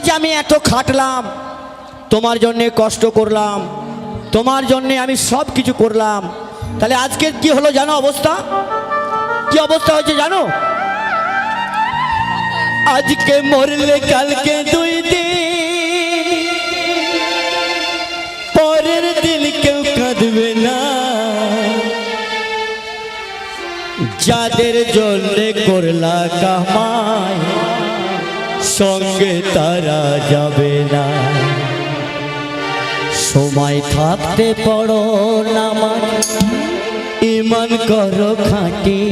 যে আমি এত খাটলাম, তোমার জন্যে কষ্ট করলাম, তোমার জন্যে আমি সব কিছু করলাম, তাহলে আজকে কি হলো জানো অবস্থা? কি অবস্থা হয়েছে জানো? আজকে মরলে কালকে দুই দিন, পরের দিন কেউ কাঁদবে না। যাদের জন্যে করলা কামাই সঙ্গে তারা যাবে না। সময় থাকতে পড়ো নামাজ ইমান করো খাঁটি।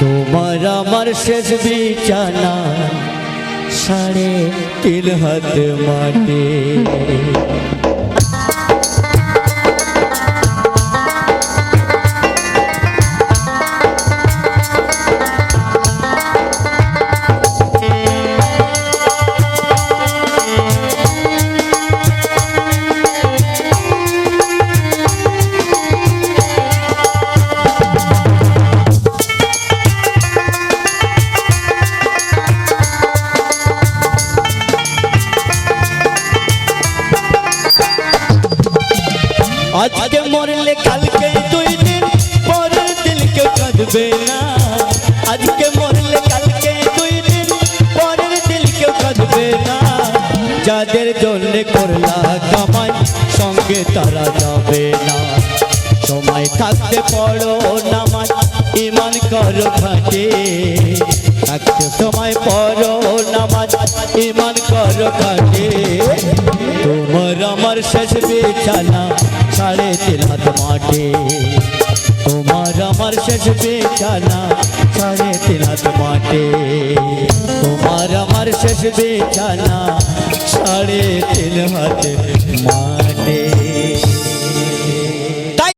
তোমার আমার শেষ বিছানা, সাড়ে তিন হাত মাটি। আজকে মরলে কালকে দুই দিন, পরের দিন কেউ কাঁদবে না। আজকে মরলে কালকে দুই দিন, পরের দিন কেউ কাঁদবে না। যাদের জন্য করলা কামাই, সঙ্গে তারা যাবে না। সময় থাকতে পড়ো নামাজ ইমান করো খাটে। থাকতে সময় পড়ো নামাজ ইমান করো খাটে। তোমার আমার শেষ বিছানা হাত মাঠে তোমার আমার শেষ বেচানা সাড়ে তিলাত মাঠে তোমার আমার শেষ বেচানা সাড়ে তিল হাতে